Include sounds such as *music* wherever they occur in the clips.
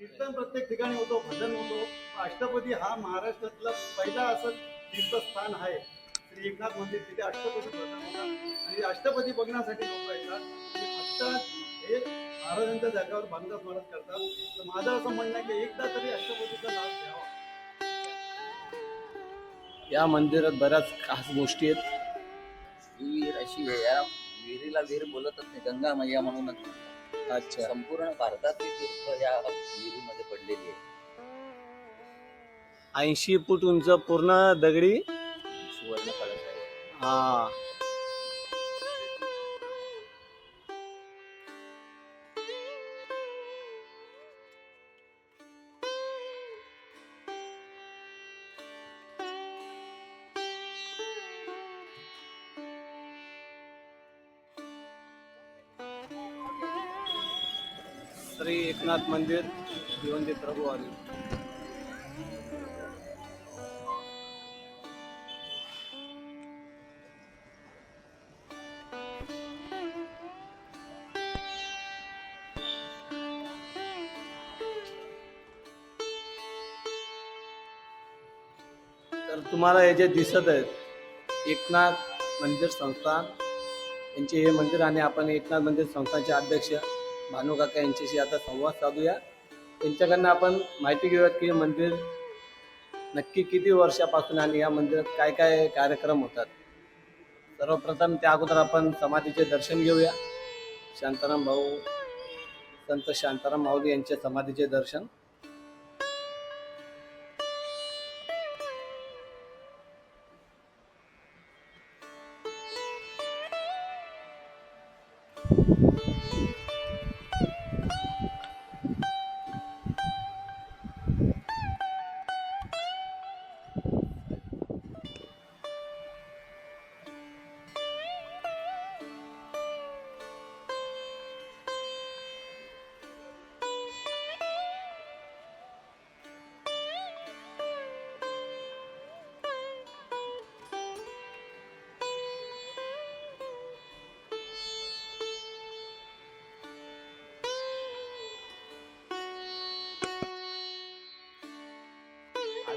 कीर्तन प्रत्येक ठिकाणी होतो भजन होतो. अष्टपदी हा महाराष्ट्रातला पहिला असं तीर्थस्थान आहे. श्री एकनाथ मंदिर तिथे अष्टपदी भजन होतात आणि अष्टपदी बघण्यासाठी लोक येतात. आणि हे महाराजांच्या जागेवर बांधकाम महाराज करतात. तर माझं असं म्हणणं आहे की एकदा तरी अष्टपदीचा लाभ घ्यावा. या मंदिरात बऱ्याच खास गोष्टी आहेत. ही विहीर अशी आहे. या विहिरीला विहीर बोलतच नाही. गंगा मैया म्हणूनच. अच्छा. संपूर्ण भारतातली तीर्थ या विहिरीमध्ये पडलेली आहे. ऐंशी फूट उंच पूर्ण दगडी? सुवर्ण कळस आहे हा. श्री एकनाथ मंदिर भिवंडी प्रभू आली. तर तुम्हाला हे जे दिसत आहेत एकनाथ मंदिर संस्थान यांचे हे मंदिर आणि आपण एकनाथ मंदिर संस्थानचे अध्यक्ष भानुकाका यांच्याशी आता संवाद साधूया. त्यांच्याकडनं आपण माहिती घेऊयात की मंदिर नक्की किती वर्षापासून आणि या मंदिरात काय काय कार्यक्रम होतात. सर्वप्रथम त्या अगोदर आपण समाधीचे दर्शन घेऊया. शांताराम भाऊ संत शांताराम माऊली यांच्या समाधीचे दर्शन. हा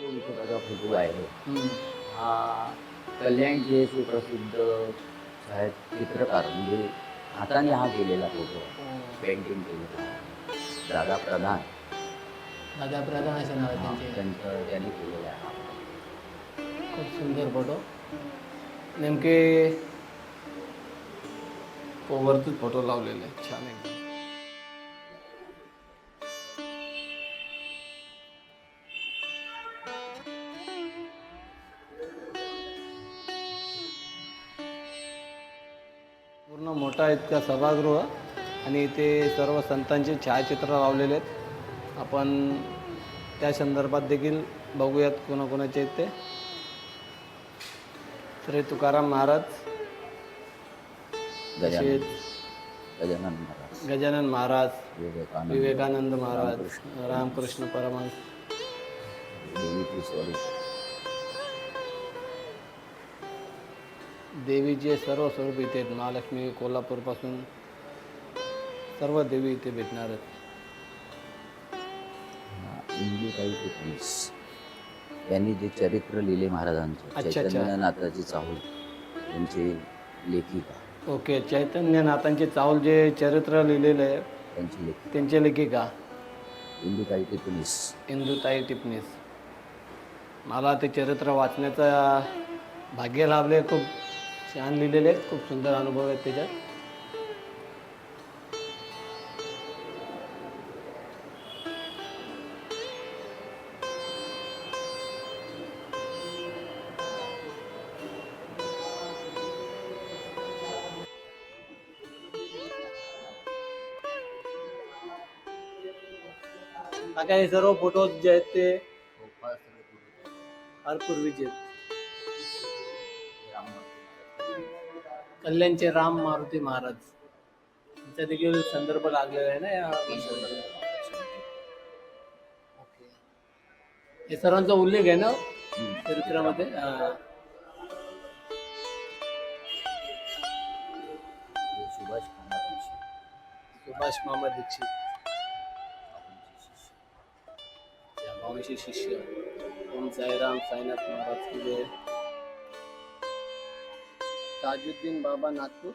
जो विठोबाचा फोटो आहे. हा कल्याणचे सुप्रसिद्ध छायाचित्रकार म्हणजे हाताने हा केलेला फोटो पेंटिंग केलेला दादा प्रधान. दादा प्रधान असे नाव हा, त्यांचं. त्यांनी केलेला आहे हा खूप सुंदर फोटो. नेमके वरतीच फोटो लावलेले आहेत. छान एकदम पूर्ण मोठा इतका सभागृह आणि इथे सर्व संतांचे छायाचित्र लावलेले आहेत. आपण त्या संदर्भात देखील बघूयात कोणाकोणाचे आहेत ते. श्री तुकाराम महाराज. गजानन. तसेच गजानन महाराज. गजानन महाराज. विवेकानंद. विवेकानंद महाराज. रामकृष्ण, परमहंस. स्वरूप देवीचे सर्व स्वरूप इथे आहेत. महालक्ष्मी कोल्हापूरपासून सर्व देवी इथे भेटणार आहेत. यांनी जे चरित्र लिहिले महाराजांचे अच्छा, अच्छा. चैतन्यनाथाची चाहूल त्यांचे लेखिका. ओके चैतन्यनाथांचे चावल जे चरित्र लिहिलेलं आहे त्यांची लेखिका. त्यांचे लेखिका. इंदुताई टिपणीस इंदुताई टिपणीस मला ते चरित्र वाचण्याचा भाग्य लाभले खूप छान लिहिलेले आहेत. खूप सुंदर अनुभव आहेत त्याच्यात. आता हे सर्व फोटोज जे आहेत ते फार पूर्वीचे आहेत. कल्याणचे राम मारुती महाराज. त्यांचा देखील संदर्भ लागलेला आहे ना या ओके. हे सर्वांचा उल्लेख आहे ना? चरित्रामध्ये? हा. सुभाष सुभाष मामा दीक्षित. शिष्य. ओम साईराम साईनाथ महाराज की जय. ताजुद्दीन बाबा नागपूर.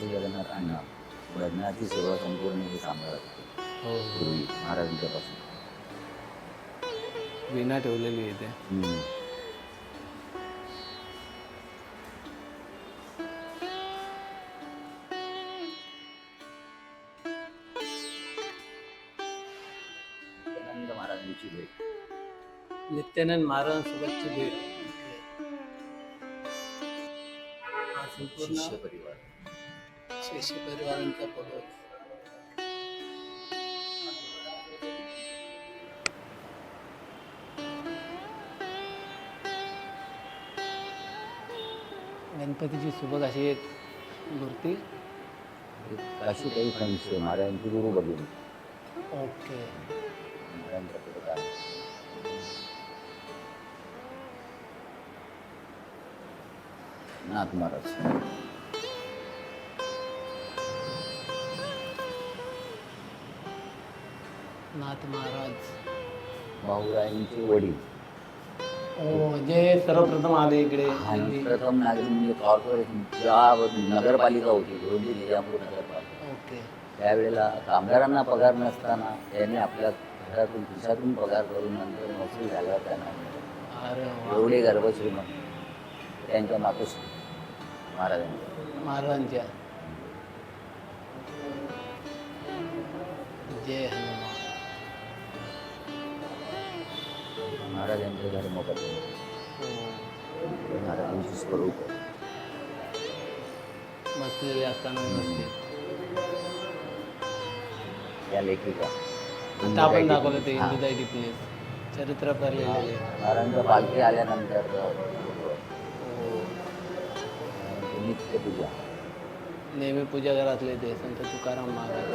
जगन्नाथ अण्णा भजनाची सेवा संपूर्ण हे सांभाळत होते हो. पूर्वी महाराजांच्यापासून. विना ठेवलेली आहे ते. नित्यानंद महाराजांची भेट. नित्यानंद महाराजांसोबतची भेट. हा संपूर्ण शिष्य परिवार. शिष्य परिवारांचा फोटो. गणपतीची सोबत अशी एक मूर्ती. काशी काही फ्रेंड्स महाराजांची गुरु बघून ओके. काय नाथ महाराज नाथ महाराज भाऊरायांचे वडील ओ जे सर्वप्रथम आले इकडे आणि प्रथम नागरिक म्हणजे कॉर्पोरेशन नगरपालिका होती दोन्ही निजामपूर नगरपालिका ओके त्यावेळेला कामगारांना पगार नसताना त्यांनी आपल्या घरातून खिशातून पगार करून नंतर नोकरी झाल्यावर त्यांना. एवढे गर्भश्रीमंत त्यांच्या मातोश्री. महाराजांच्या. महाराजांच्या. जय हनुमान. महाराजांचे धर्मपत्नी. महाराजांची स्वरूप बसलेले असताना व्यवस्थित या लेखिका. आता आपण दाखवलं ते हा. इंदुताई टिपणीस चरित्र भरलेले महाराजांच्या पालखी आल्यानंतर हो. नित्य पूजा. नेहमी पूजा घरातले ते संत तुकाराम महाराज.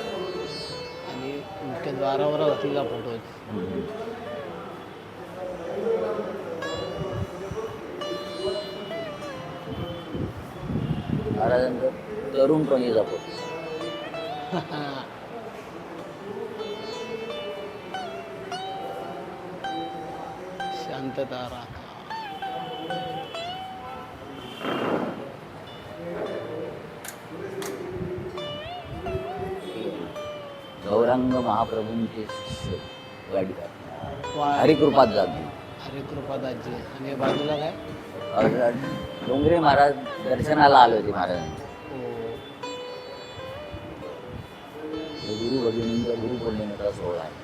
आणि मुख्य द्वारावर असलेला फोटो महाराजांचं तरुणपणीचा फोटो. *laughs* शांतता राखा गौरांग महाप्रभूंचे शिष्य गाडीकर वा हरिकृपात जात हरे कृपादासजी आणि बाजूला काय? डोंगरे महाराज दर्शनाला आले होते महाराजांचे हो. गुरु भगिनींचा गुरुपौर्णिमेचा सोहळा आहे.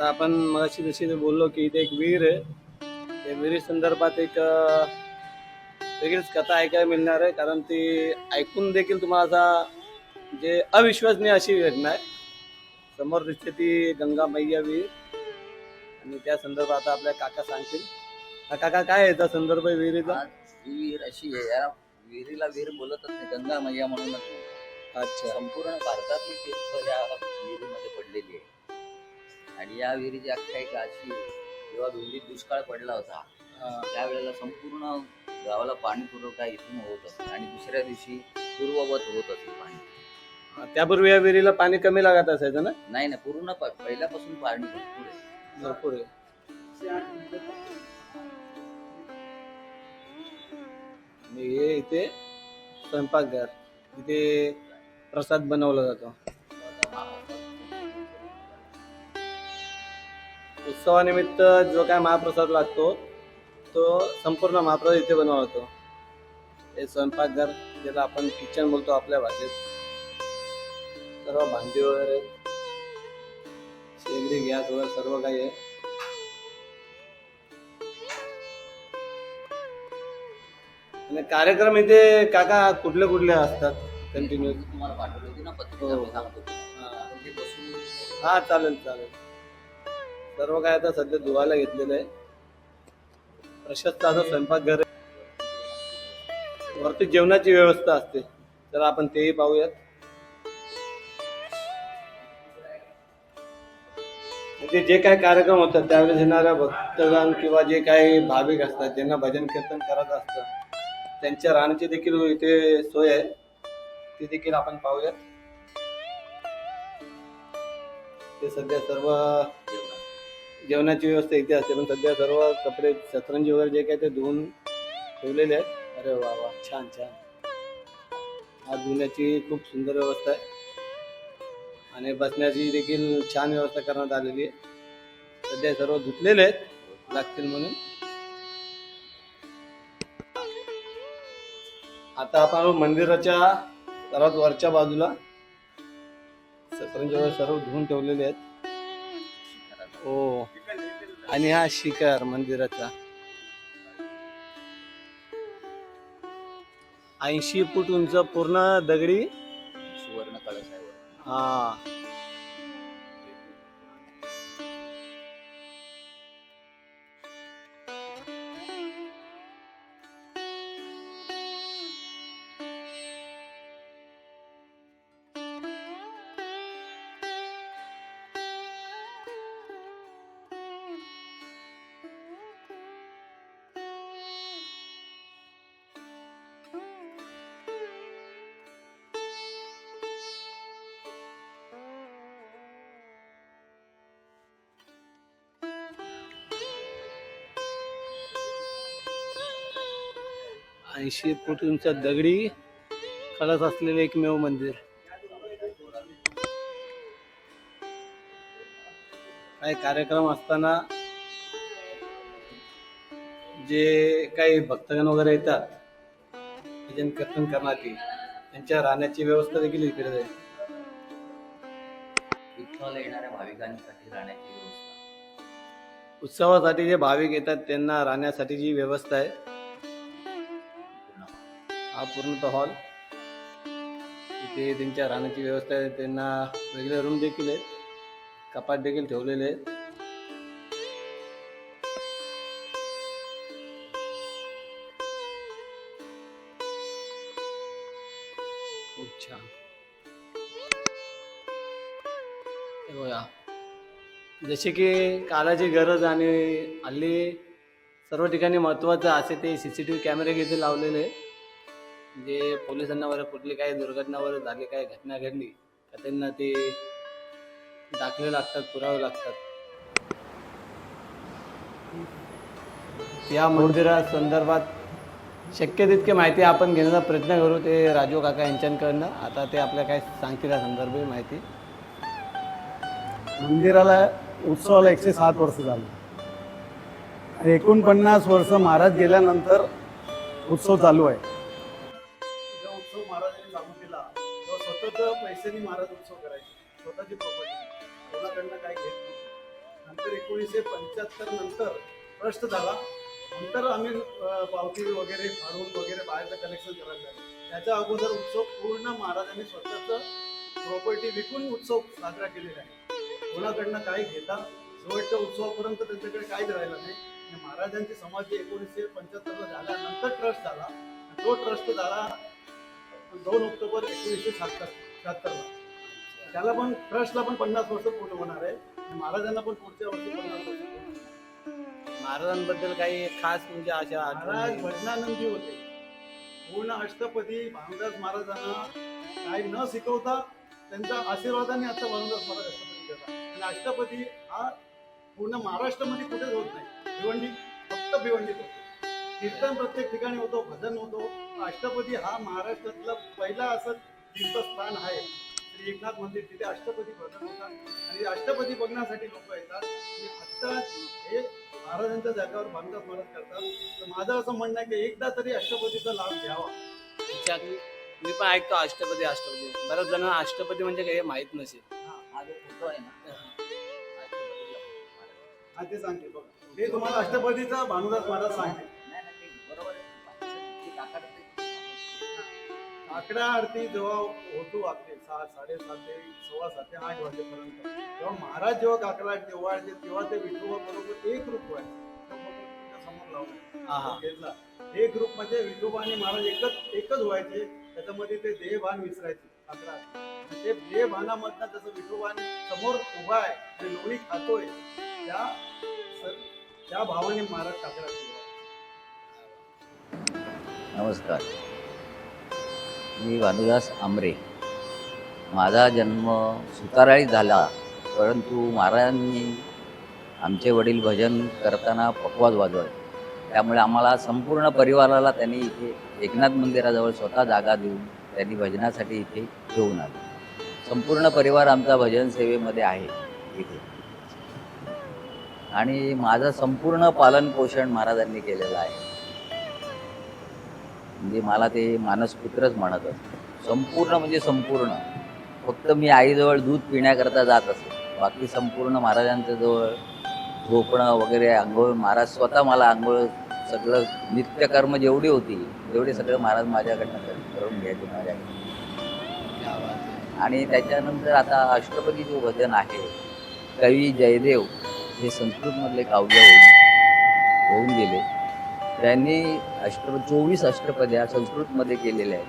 आता आपण मगाशी जशी बोललो की इथे एक विहीर आहे. त्या विहिरी संदर्भात एक वेगळीच कथा ऐकायला मिळणार आहे. कारण ती ऐकून देखील तुम्हाला असा जे अविश्वसनीय अशी घटना आहे. समोर दिसते ती गंगा मैया विहीर. आणि त्या संदर्भात आता आपल्या काका सांगतील. हा काका काय आहे याचा संदर्भ विहिरीचा? आज ही विहीर अशी आहे या विहिरीला विहीर बोलतच नाही गंगा मैया म्हणूनच म्हणतात. अच्छा. संपूर्ण भारतातली तीर्थ या विहिरीमध्ये पडलेली आहे. आणि या विहिरीची आख्यायिका अशी जेव्हा विहिरीत दुष्काळ पडला होता. त्यावेळेला संपूर्ण गावाला पाणी पुरवठा इथून होत असे आणि दुसऱ्या दिवशी पूर्ववत होत असे पाणी. त्यापूर्वी या विहिरीला पाणी कमी लागत असायचं ना? नाही ना पूर्ण प- पहिल्यापासून पाणी भरपूर आहे. भरपूर आहे. आणि हे इथे स्वयंपाकघर इथे प्रसाद बनवला जातो. उत्सवानिमित्त जो काय महाप्रसाद लागतो तो संपूर्ण महाप्रसाद इथे बनवला जातो हे स्वयंपाकघर ज्याला आपण किचन बोलतो आपल्या भाषेत. सर्व भांडी वगैरे इथे गॅस वगैरे सर्व काही आहे. आणि कार्यक्रम इथे काका कुठले कुठले असतात? कंटिन्यू तुम्हाला पाठवली होती ना पत्रिका हो. मी सांगतो हा चालेल चालेल. सर्व काय आता सध्या धुवायला घेतलेलं आहे. प्रशस्त असं स्वयंपाकघर आहे. वरती जेवणाची व्यवस्था असते. तर आपण तेही पाहूयात. म्हणजे जे काही कार्यक्रम होतात त्यावेळेस येणाऱ्या भक्तगण किंवा जे काही भाविक असतात ज्यांना भजन कीर्तन करत असतात त्यांच्या राहण्याची देखील इथे सोय आहे. ती देखील आपण पाहूयात. ते सध्या सर्व जेवणाची व्यवस्था इथे असते पण सध्या सर्व कपडे शतरंजी वगैरे जे काही ते धुवून ठेवलेले आहेत. अरे वा वा छान छान. हा धुण्याची खूप सुंदर व्यवस्था आहे. आणि बसण्याची देखील छान व्यवस्था करण्यात आलेली आहे. सध्या सर्व धुतलेले आहेत लागतील म्हणून. आता आपण मंदिराच्या सर्वात वरच्या बाजूला. सतरंजीवर वगैरे सर्व धुवून ठेवलेले आहेत. हो. आणि हा शिखर मंदिराचा. ऐंशी फूट उंच पूर्ण दगडी. सुवर्ण कळस आहे. हा. ऐंशी फूट उंच दगडी कळस असलेले एकमेव मंदिर. काही कार्यक्रम असताना जे काही भक्तगण वगैरे येतात भजन कीर्तन करण्यासाठी त्यांच्या राहण्याची व्यवस्था देखील इकडे आहे. येणाऱ्या भाविकांसाठी राहण्याची व्यवस्था. उत्सवासाठी जे भाविक येतात त्यांना राहण्यासाठी जी व्यवस्था आहे हा पूर्णतः हॉल. इथे त्यांच्या राहण्याची व्यवस्था आहे. त्यांना वेगळे रूम देखील आहेत. कपाट देखील ठेवलेले आहेत. खूप छान. बघा. जसे की काळाची गरज आणि हल्ली सर्व ठिकाणी महत्त्वाचं असे ते सी सी टी व्ही कॅमेरे घेते लावलेले म्हणजे जे पोलिसांना वगैरे कुठली काही दुर्घटना वगैरे झाली काही घटना घडली तर त्यांना ते दाखले लागतात पुरावे लागतात. या मंदिरा संदर्भात शक्य तितकी माहिती आपण घेण्याचा प्रयत्न करू ते राजू काका यांच्याकडनं. आता ते आपल्या काय सांगतील या संदर्भात माहिती. मंदिराला उत्सवाला एकशे सात वर्ष झाली. एकोणपन्नास वर्ष महाराज गेल्यानंतर उत्सव चालू आहे. स्वतःच्या महाराज उत्सव करायचे. स्वतःची प्रॉपर्टी कोणाकडनं काय घेत नंतर एकोणीसशे पंच्याहत्तर नंतर ट्रस्ट झाला. नंतर आम्ही पावती वगैरे फाडून वगैरे बाहेरचं कलेक्शन करायला लागलो. त्याच्या अगोदर उत्सव पूर्ण महाराजांनी स्वतःचं प्रॉपर्टी विकून उत्सव साजरा केलेला आहे. कोणाकडनं काय घेता शेवटच्या उत्सवापर्यंत त्यांच्याकडे काहीच राहिलं नाही. आणि महाराजांची समाधी एकोणीसशे पंच्याहत्तरला झाल्यानंतर ट्रस्ट झाला तो ट्रस्ट झाला दोन ऑक्टोबर एकोणीसशे शहात्तर शहात्तरला त्याला पण ट्रस्टला पण पन्नास वर्ष पूर्ण होणार आहे. महाराजांना पण पुढच्या वर्षी पन्नास वर्ष. महाराजांबद्दल काही खास म्हणजे अशा महाराज भजनानंदी होते. पूर्ण अष्टपदी भामदास महाराजांना काही न शिकवता त्यांच्या आशीर्वादाने आता भामदास महाराज अष्टपदी करतात. आणि अष्टपदी हा पूर्ण महाराष्ट्रामध्ये कुठेच होत नाही. भिवंडी फक्त भिवंडीत होतो. कीर्तन प्रत्येक ठिकाणी होतो भजन होतो. अष्टपदी हा महाराष्ट्रातला पहिला असं तीर्थस्थान आहे. श्री एकनाथ मंदिर तिथे अष्टपदी भजन होतात. आणि अष्टपदी बघण्यासाठी लोक येतात. आणि आत्ता हे महाराजांच्या जागेवर भामदास महाराज करतात. तर माझं असं म्हणणं आहे की एकदा तरी अष्टपदीचा लाभ घ्यावा. मी पण ऐकतो अष्टपदी अष्टपदी. बऱ्याच जणांना अष्टपदी म्हणजे काही माहीत नसेल. हा. हा. ते सांगते. बघा. हे तुम्हाला अष्टपदीचा भानुदास महाराज सांगते. आकडा आरती जेव्हा होतो आपले सहा साडेसात ते सव्वा सात ते आठ वाजेपर्यंत. तेव्हा महाराज जेव्हा काकडा आरती ओवाळायचे तेव्हा ते विठोबा बरोबर एक रूप व्हायचे. तो समोर हा, हा. घेतला. एक ग्रुप म्हणजे विठोबा आणि महाराज एकच एकच व्हायचे. त्याच्यामध्ये ते देहभान विसरायचे. काकडा. ते देहभानामधनं जसं विठोबाने समोर उभा आहे जे लोणी खातोय त्या त्या भावाने महाराज काकडा. नमस्कार. मी भानुदास आमरे. माझा जन्म सुताराळी झाला परंतु महाराजांनी आमचे वडील भजन करताना पकवाज वाजवले. त्यामुळे आम्हाला संपूर्ण परिवाराला त्यांनी इथे एकनाथ मंदिराजवळ स्वतः जागा देऊन त्यांनी भजनासाठी इथे घेऊन आले. संपूर्ण परिवार आमचा भजन सेवेमध्ये आहे इथे. आणि माझं संपूर्ण पालनपोषण महाराजांनी केलेलं आहे. म्हणजे मला ते मानसपुत्रच म्हणत असत संपूर्ण म्हणजे संपूर्ण. फक्त मी आईजवळ दूध पिण्याकरता जात असे. बाकी संपूर्ण महाराजांच्या जवळ झोपणं वगैरे आंघोळ महाराज स्वतः मला आंघोळ सगळं नित्यकर्म जेवढी होती तेवढे सगळं महाराज माझ्याकडनं करून घ्यायचे माझ्याकडे आणि त्याच्यानंतर आता अष्टपदी जो भजन आहे कवी जयदेव हे संस्कृतमधले काव्य होऊन होऊन गेले. त्यांनी अष्ट चोवीस अष्टपद्या संस्कृतमध्ये केलेल्या आहेत.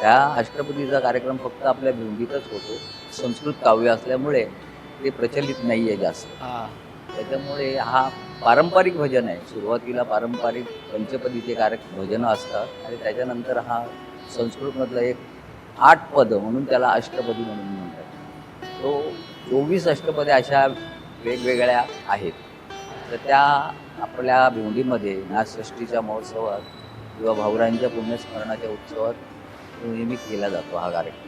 त्या अष्टपदीचा कार्यक्रम फक्त आपल्या भिवंडीतच होतो. संस्कृत काव्य असल्यामुळे ते प्रचलित नाही आहे जास्त त्याच्यामुळे हा पारंपरिक भजन आहे. सुरुवातीला पारंपरिक पंचपदीचे कार्य भजनं असतात आणि त्याच्यानंतर हा संस्कृतमधलं एक आठ पद म्हणून त्याला अष्टपदी म्हणून म्हणतात. तो चोवीस अष्टपदे अशा वेगवेगळ्या आहेत. तर त्या आपल्या भिवंडीमध्ये नाथषष्टीच्या महोत्सवात किंवा भाऊरांच्या पुण्यस्मरणाच्या उत्सवात नेहमी केला जातो हा कार्यक्रम.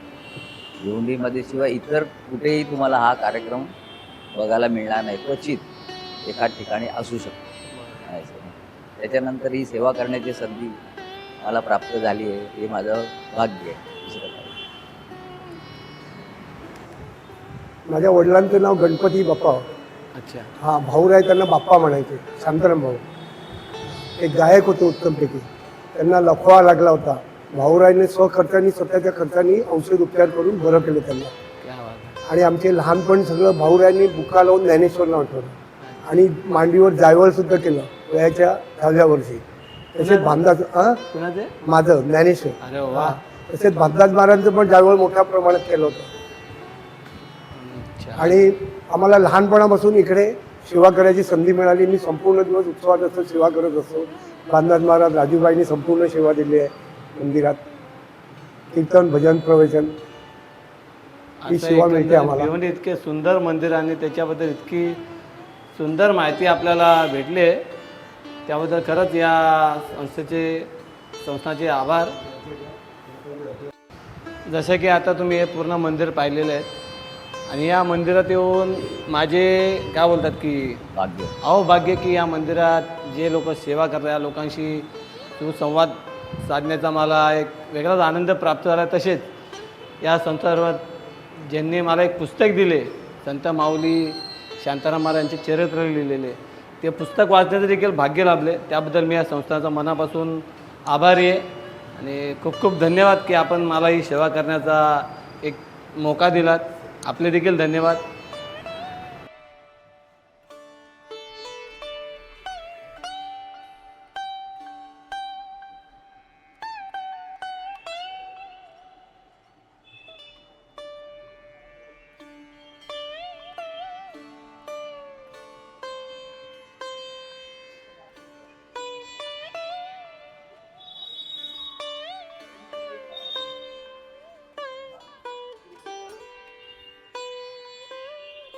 भिवंडीमध्ये शिवाय इतर कुठेही तुम्हाला हा कार्यक्रम बघायला मिळणार नाही. क्वचित एका ठिकाणी असू शकतो. त्याच्यानंतर ही सेवा करण्याची संधी मला प्राप्त झाली आहे. हे माझं भाग्य आहे. दुसरं माझ्या वडिलांचं नाव गणपती बाप्पा. अच्छा. हा भाऊराय त्यांना बाप्पा म्हणायचे शांताराम भाऊ. एक गायक होते उत्तमपैकी. त्यांना लखवा लागला होता. भाऊरायने स्वखर्चानी स्वतःच्या खर्चानी औषध उपचार करून बरं केलं त्यांना. आणि आमचे लहानपण सगळं भाऊरायांनी बुका लावून ज्ञानेश्वरला आठवलं आणि मांडीवर जायवळ सुद्धा केलं वयाच्या दहाव्या वर्षी. तसेच कुणाचे? माझं ज्ञानेश्वर. तसेच भांदाज महाराजांचं पण जायवळ मोठ्या प्रमाणात केलं होतं. आणि आम्हाला लहानपणापासून इकडे सेवा करायची संधी मिळाली. मी संपूर्ण दिवस उत्सवात असं सेवा करत असतो. बांधाज महाराज राजूबाईंनी संपूर्ण सेवा दिली आहे मंदिरात. कीर्तन भजन प्रवचन ही सेवा मिळते आम्हाला. इतके सुंदर मंदिर आणि त्याच्याबद्दल इतकी सुंदर माहिती आपल्याला भेटली आहे. त्याबद्दल खरंच या संस्थेचे संस्थाचे आभार. जसं की आता तुम्ही हे पूर्ण मंदिर पाहिलेलं आहे. आणि या मंदिरात येऊन माझे काय बोलतात की भाग्य. अहो भाग्य की या मंदिरात जे लोक सेवा करतात या लोकांशी सुसंवाद साधण्याचा मला एक वेगळाच आनंद प्राप्त झाला. तसेच या संदर्भात ज्यांनी मला एक पुस्तक दिले संत माऊली शांताराम महाराजांचे चरित्र लिहिलेले ते पुस्तक वाचण्याचं देखील भाग्य लाभले. त्याबद्दल मी या संस्थाचा मनापासून आभारी आहे. आणि खूप खूप धन्यवाद की आपण मला ही सेवा करण्याचा एक मोका दिलात. आपले देखील धन्यवाद.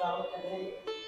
down today.